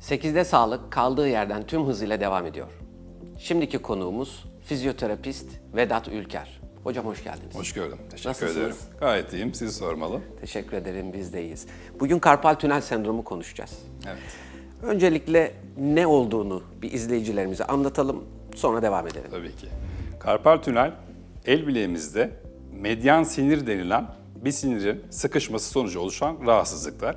8'de sağlık kaldığı yerden tüm hızıyla devam ediyor. Şimdiki konuğumuz fizyoterapist Vedat Ülker. Hocam hoş geldiniz. Hoş gördüm. Teşekkür Nasılsınız? ederim. Gayet iyiyim. Sizi sormalı. Teşekkür ederim biz de iyiyiz. Bugün karpal tünel sendromu konuşacağız. Evet. Öncelikle ne olduğunu bir izleyicilerimize anlatalım sonra devam edelim. Tabii ki. Karpal tünel el bileğimizde medyan sinir denilen bir sinirin sıkışması sonucu oluşan rahatsızlıklar.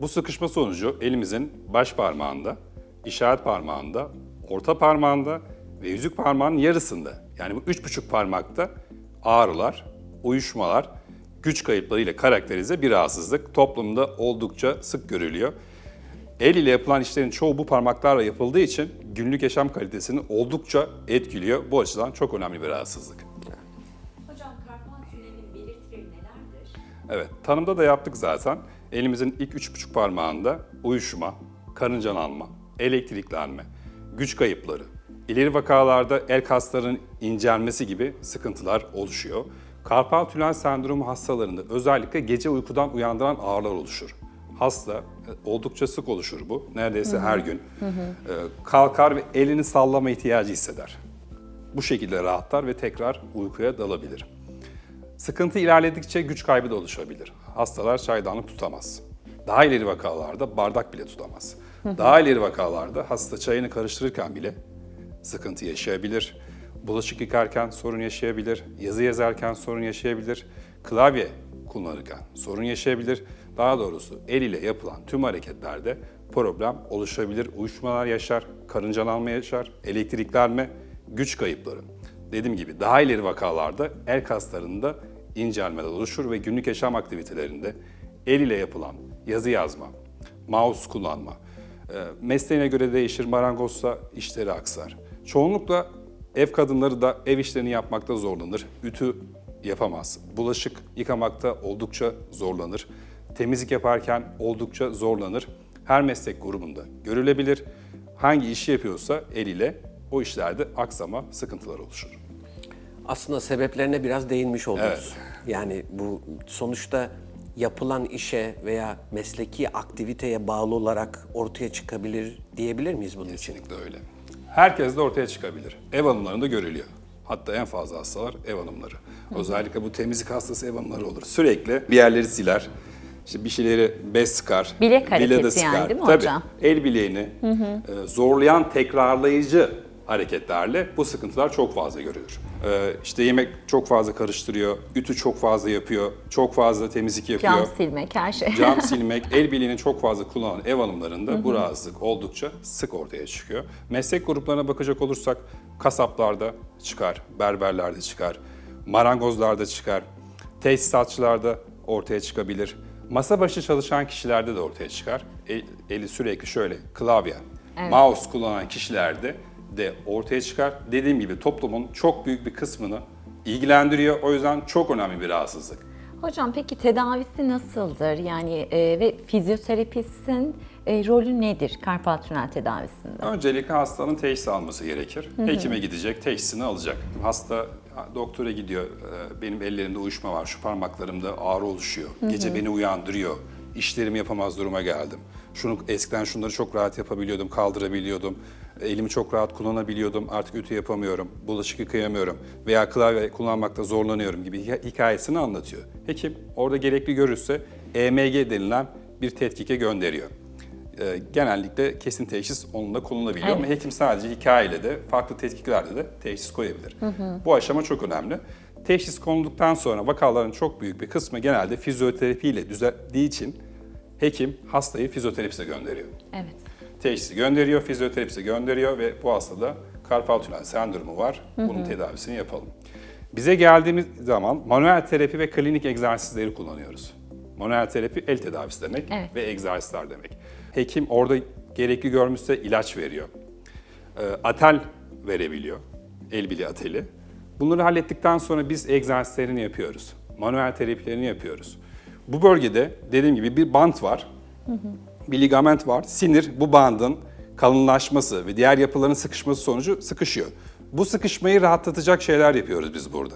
Bu sıkışma sonucu elimizin baş parmağında, işaret parmağında, orta parmağında ve yüzük parmağının yarısında yani bu üç buçuk parmakta ağrılar, uyuşmalar, güç kayıpları ile karakterize bir rahatsızlık. Toplumda oldukça sık görülüyor. El ile yapılan işlerin çoğu bu parmaklarla yapıldığı için günlük yaşam kalitesini oldukça etkiliyor. Bu açıdan çok önemli bir rahatsızlık. Hocam karpal tünelin belirtileri nelerdir? Evet, tanımda da yaptık zaten. Elimizin ilk üç buçuk parmağında uyuşma, karıncalanma, elektriklenme, güç kayıpları, ileri vakalarda el kaslarının incelmesi gibi sıkıntılar oluşuyor. Karpal tünel sendromu hastalarında özellikle gece uykudan uyandıran ağrılar oluşur. Hasta e, oldukça sık oluşur bu. Neredeyse her gün. E, Kalkar ve elini sallama ihtiyacı hisseder. Bu şekilde rahatlar ve tekrar uykuya dalabilir. Sıkıntı ilerledikçe güç kaybı da oluşabilir. Hastalar çaydanlık tutamaz. Daha ileri vakalarda bardak bile tutamaz. Daha ileri vakalarda hasta çayını karıştırırken bile sıkıntı yaşayabilir. Bulaşık yıkarken sorun yaşayabilir. Yazı yazarken sorun yaşayabilir. Klavye kullanırken sorun yaşayabilir. Daha doğrusu el ile yapılan tüm hareketlerde problem oluşabilir. Uyuşmalar yaşar, karıncalanma yaşar, elektriklenme, güç kayıpları. Dediğim gibi daha ileri vakalarda el kaslarında incelmeler oluşur ve günlük yaşam aktivitelerinde el ile yapılan yazı yazma, mouse kullanma, e, mesleğine göre değişir, marangozsa işleri aksar. Çoğunlukla ev kadınları da ev işlerini yapmakta zorlanır, ütü yapamaz. Bulaşık yıkamakta oldukça zorlanır. Temizlik yaparken oldukça zorlanır. Her meslek grubunda görülebilir. Hangi işi yapıyorsa eliyle o işlerde aksama, sıkıntılar oluşur. Aslında sebeplerine biraz değinmiş oldunuz. Evet. Yani bu sonuçta yapılan işe veya mesleki aktiviteye bağlı olarak ortaya çıkabilir diyebilir miyiz bunun için? Kesinlikle öyle. Herkes de ortaya çıkabilir. Ev hanımlarında görülüyor. Hatta en fazla hastalar ev hanımları. Özellikle bu temizlik hastası ev hanımları olur. Sürekli bir yerleri siler. İşte bir şeyleri bez sıkar. Bilek hareketi de yani değil mi Tabii, hocam? El bileğini e, zorlayan tekrarlayıcı hareketlerle bu sıkıntılar çok fazla görülür. E, işte yemek çok fazla karıştırıyor, ütü çok fazla yapıyor, çok fazla temizlik yapıyor. Cam silmek, her şey. Cam silmek, el bileğini çok fazla kullanan ev hanımlarında bu rahatsızlık oldukça sık ortaya çıkıyor. Meslek gruplarına bakacak olursak kasaplarda çıkar, berberlerde çıkar, marangozlarda çıkar, tesisatçılarda ortaya çıkabilir. Masa başı çalışan kişilerde de ortaya çıkar. El- eli sürekli şöyle klavye, mouse kullanan kişilerde de ortaya çıkar. Dediğim gibi toplumun çok büyük bir kısmını ilgilendiriyor. O yüzden çok önemli bir rahatsızlık. Hocam peki tedavisi nasıldır? Yani e, ve fizyoterapistin e, rolü nedir karpal tünel tedavisinde? Öncelikle hastanın teşhis alması gerekir. Hekime gidecek, teşhisini alacak. Hasta doktora gidiyor, "Ee, benim ellerimde uyuşma var, şu parmaklarımda ağrı oluşuyor, gece beni uyandırıyor, işlerimi yapamaz duruma geldim. Şunu eskiden şunları çok rahat yapabiliyordum, kaldırabiliyordum, elimi çok rahat kullanabiliyordum, artık ütü yapamıyorum, bulaşık yıkayamıyorum veya klavye kullanmakta zorlanıyorum gibi hi- hikayesini anlatıyor. Hekim orada gerekli görürse EMG denilen bir tetkike gönderiyor e, genellikle kesin teşhis onunla konulabiliyor ama hekim sadece hikayeyle de farklı tetkiklerde de teşhis koyabilir. Bu aşama çok önemli. Teşhis konulduktan sonra vakaların çok büyük bir kısmı genelde fizyoterapiyle düzelttiği için hekim hastayı fizyoterapiste gönderiyor. Evet. Teşhisi gönderiyor, fizyoterapiste gönderiyor ve bu hastada karpal tünel sendromu var. Bunun tedavisini yapalım. Bize geldiğimiz zaman manuel terapi ve klinik egzersizleri kullanıyoruz. Manuel terapi el tedavisi demek Evet. ve egzersizler demek. Hekim orada gerekli görmüşse ilaç veriyor. Ee, Atel verebiliyor, el bileği ateli. Bunları hallettikten sonra biz egzersizlerini yapıyoruz. Manuel terapilerini yapıyoruz. Bu bölgede dediğim gibi bir bant var bir ligament var. Sinir bu bandın kalınlaşması ve diğer yapıların sıkışması sonucu sıkışıyor. Bu sıkışmayı rahatlatacak şeyler yapıyoruz biz burada.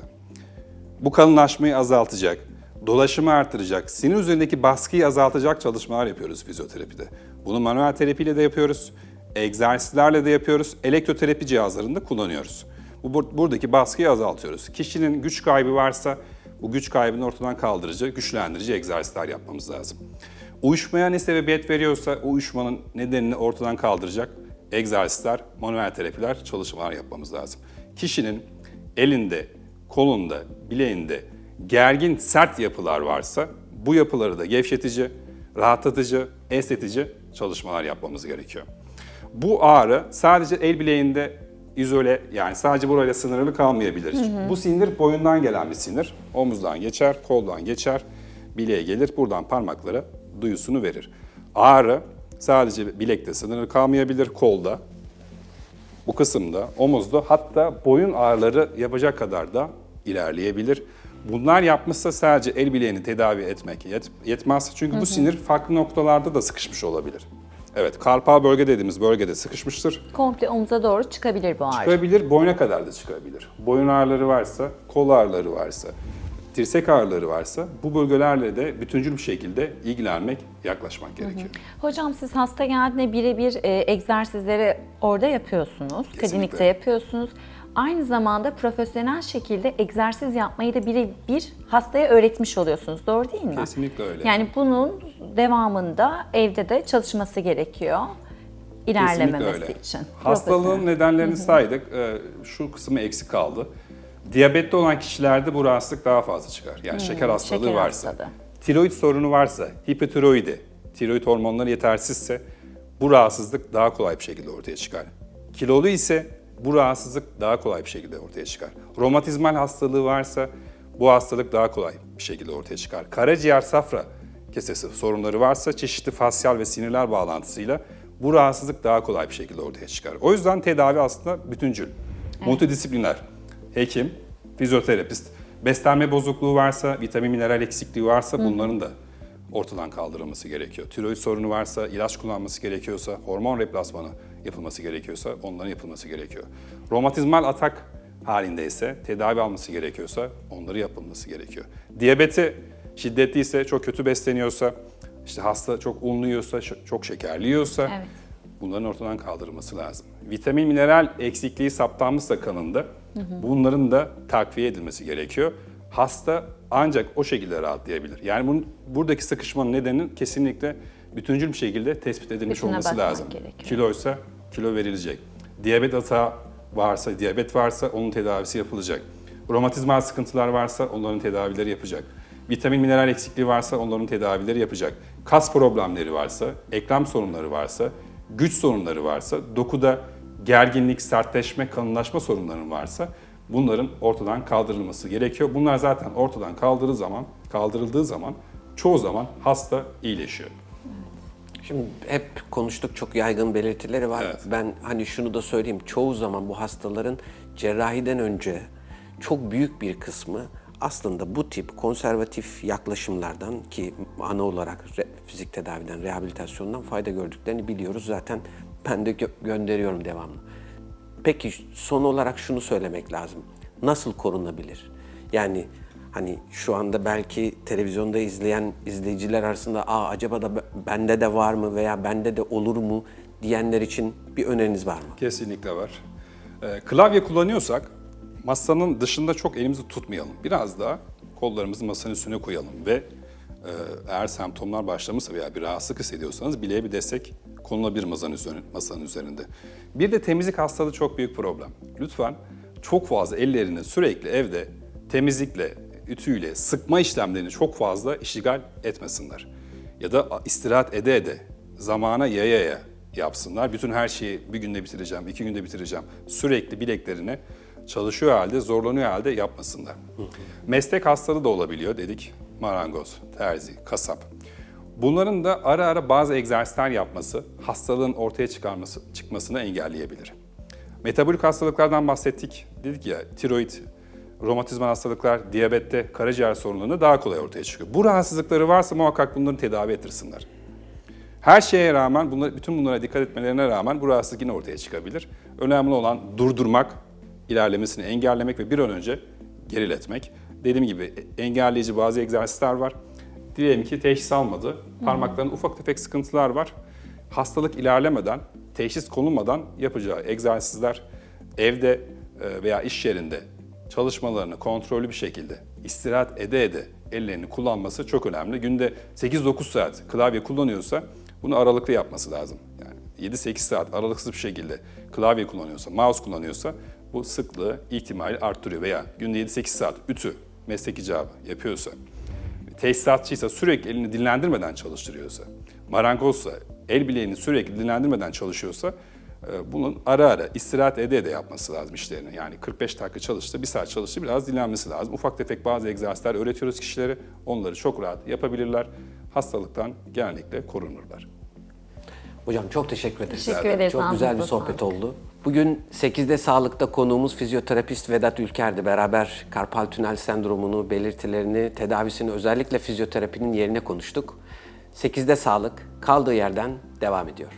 Bu kalınlaşmayı azaltacak, dolaşımı artıracak, sinir üzerindeki baskıyı azaltacak çalışmalar yapıyoruz fizyoterapide. Bunu manuel terapiyle de yapıyoruz. Egzersizlerle de yapıyoruz. Elektroterapi cihazlarında kullanıyoruz. Bu bur- buradaki baskıyı azaltıyoruz. Kişinin güç kaybı varsa bu güç kaybını ortadan kaldırıcı, güçlendirici egzersizler yapmamız lazım. Uyuşmaya ne sebebiyet veriyorsa o uyuşmanın nedenini ortadan kaldıracak egzersizler, manuel terapiler, çalışmalar yapmamız lazım. Kişinin elinde, kolunda, bileğinde gergin, sert yapılar varsa bu yapıları da gevşetici, rahatlatıcı, estetici çalışmalar yapmamız gerekiyor. Bu ağrı sadece el bileğinde izole yani sadece burayla sınırlı kalmayabilir. Bu sinir boyundan gelen bir sinir. Omuzdan geçer, koldan geçer, bileğe gelir. Buradan parmaklara duyusunu verir. Ağrı sadece bilekte sınırlı kalmayabilir, kolda, bu kısımda, omuzda hatta boyun ağrıları yapacak kadar da ilerleyebilir. Bunlar yapmışsa sadece el bileğini tedavi etmek yet- yetmez. Çünkü bu sinir farklı noktalarda da sıkışmış olabilir. Evet, karpal bölge dediğimiz bölgede sıkışmıştır. Komple omuza doğru çıkabilir bu ağrı. Çıkabilir, boyuna kadar da çıkabilir. Boyun ağrıları varsa, kol ağrıları varsa, dirsek ağrıları varsa bu bölgelerle de bütüncül bir şekilde ilgilenmek, yaklaşmak gerekiyor. Hocam siz hasta geldiğinde birebir e, egzersizleri orada yapıyorsunuz. Klinikte yapıyorsunuz. Aynı zamanda profesyonel şekilde egzersiz yapmayı da birebir hastaya öğretmiş oluyorsunuz. Doğru değil mi? Kesinlikle öyle. Yani bunun devamında evde de çalışması gerekiyor. ilerlememesi Kesinlikle için. Hastalığın nedenlerini saydık. Ee, Şu kısmı eksik kaldı. Diyabetli olan kişilerde bu rahatsızlık daha fazla çıkar. Yani şeker hastalığı Hmm, şeker varsa, hastalığı. tiroid sorunu varsa, hipotiroidi, tiroid hormonları yetersizse bu rahatsızlık daha kolay bir şekilde ortaya çıkar. Kilolu ise bu rahatsızlık daha kolay bir şekilde ortaya çıkar. Romatizmal hastalığı varsa bu hastalık daha kolay bir şekilde ortaya çıkar. Karaciğer safra kesesi sorunları varsa çeşitli fasyal ve sinirler bağlantısıyla bu rahatsızlık daha kolay bir şekilde ortaya çıkar. O yüzden tedavi aslında bütüncül, multidisipliner. Hekim, fizyoterapist, beslenme bozukluğu varsa, vitamin mineral eksikliği varsa bunların da ortadan kaldırılması gerekiyor. Tiroid sorunu varsa, ilaç kullanması gerekiyorsa, hormon replasmanı yapılması gerekiyorsa onların yapılması gerekiyor. Romatizmal atak halindeyse, tedavi alması gerekiyorsa onları yapılması gerekiyor. Diyabeti şiddetliyse, çok kötü besleniyorsa, işte hasta çok unlu ş- çok şekerli yiyorsa Evet. bunların ortadan kaldırılması lazım. Vitamin, mineral eksikliği saptanmışsa kanında bunların da takviye edilmesi gerekiyor. Hasta ancak o şekilde rahatlayabilir. Yani bunun, buradaki sıkışmanın nedeni kesinlikle bütüncül bir şekilde tespit edilmiş Bütüne olması lazım. gerekiyor. Kiloysa kilo verilecek. Diyabet atağı varsa, diyabet varsa onun tedavisi yapılacak. Romatizmal sıkıntılar varsa onların tedavileri yapacak. Vitamin mineral eksikliği varsa onların tedavileri yapacak. Kas problemleri varsa, eklem sorunları varsa, güç sorunları varsa, dokuda gerginlik, sertleşme, kalınlaşma sorunları varsa bunların ortadan kaldırılması gerekiyor. Bunlar zaten ortadan kaldırıldığı zaman, kaldırıldığı zaman çoğu zaman hasta iyileşiyor. Şimdi hep konuştuk çok yaygın belirtileri var. Evet. Ben hani şunu da söyleyeyim. Çoğu zaman bu hastaların cerrahiden önce çok büyük bir kısmı aslında bu tip konservatif yaklaşımlardan ki ana olarak fizik tedaviden, rehabilitasyondan fayda gördüklerini biliyoruz. Zaten ben de gö- gönderiyorum devamlı. Peki son olarak şunu söylemek lazım. Nasıl korunabilir? Yani hani şu anda belki televizyonda izleyen izleyiciler arasında Aa, acaba da bende de var mı veya bende de olur mu diyenler için bir öneriniz var mı? Kesinlikle var. Ee, klavye kullanıyorsak masanın dışında çok elimizi tutmayalım. Biraz daha kollarımızı masanın üstüne koyalım ve e, eğer semptomlar başlamışsa veya bir rahatsızlık hissediyorsanız bileğe bir destek konulabilir masanın, üzerine, masanın üzerinde. Bir de temizlik hastalığı çok büyük problem. Lütfen çok fazla ellerini sürekli evde temizlikle, ütüyle, sıkma işlemlerini çok fazla iştigal etmesinler. Ya da istirahat ede ede, zamana yaya yaya yapsınlar. Bütün her şeyi bir günde bitireceğim, iki günde bitireceğim. Sürekli bileklerini çalışıyor halde, zorlanıyor halde yapmasınlar. Meslek hastalığı da olabiliyor dedik. Marangoz, terzi, kasap. Bunların da ara ara bazı egzersizler yapması hastalığın ortaya çıkarması çıkmasını engelleyebilir. Metabolik hastalıklardan bahsettik. Dedik ya tiroid, romatizmal hastalıklar, diyabette, karaciğer sorunlarında daha kolay ortaya çıkıyor. Bu rahatsızlıkları varsa muhakkak bunları tedavi ettirsinler. Her şeye rağmen, bunlar, bütün bunlara dikkat etmelerine rağmen bu rahatsızlık yine ortaya çıkabilir. Önemli olan durdurmak, ilerlemesini engellemek ve bir an önce geriletmek. Dediğim gibi engelleyici bazı egzersizler var. Diyelim ki teşhis almadı, parmaklarında ufak tefek sıkıntılar var. hastalık ilerlemeden, teşhis konulmadan yapacağı egzersizler evde e, veya iş yerinde çalışmalarını kontrollü bir şekilde istirahat ede ede ellerini kullanması çok önemli. Günde 8-9 saat klavye kullanıyorsa bunu aralıklı yapması lazım. Yani 7-8 saat aralıksız bir şekilde klavye kullanıyorsa, mouse kullanıyorsa bu sıklığı ihtimali arttırıyor veya günde 7-8 saat ütü meslek icabı yapıyorsa, tesisatçıysa sürekli elini dinlendirmeden çalıştırıyorsa, marangozsa el bileğini sürekli dinlendirmeden çalışıyorsa e, bunun ara ara istirahat ede ede yapması lazım işlerini. Yani 45 dakika çalıştı, bir saat çalıştı biraz dinlenmesi lazım. Ufak tefek bazı egzersizler öğretiyoruz kişilere. Onları çok rahat yapabilirler. Hastalıktan genellikle korunurlar. Hocam çok teşekkür ederiz. Teşekkür ederiz. Çok güzel bir sohbet sağlık. oldu. Bugün 8'de Sağlık'ta konuğumuz fizyoterapist Vedat Ülker'di. Beraber karpal tünel sendromunu, belirtilerini, tedavisini özellikle fizyoterapinin yerine konuştuk. 8'de Sağlık kaldığı yerden devam ediyor.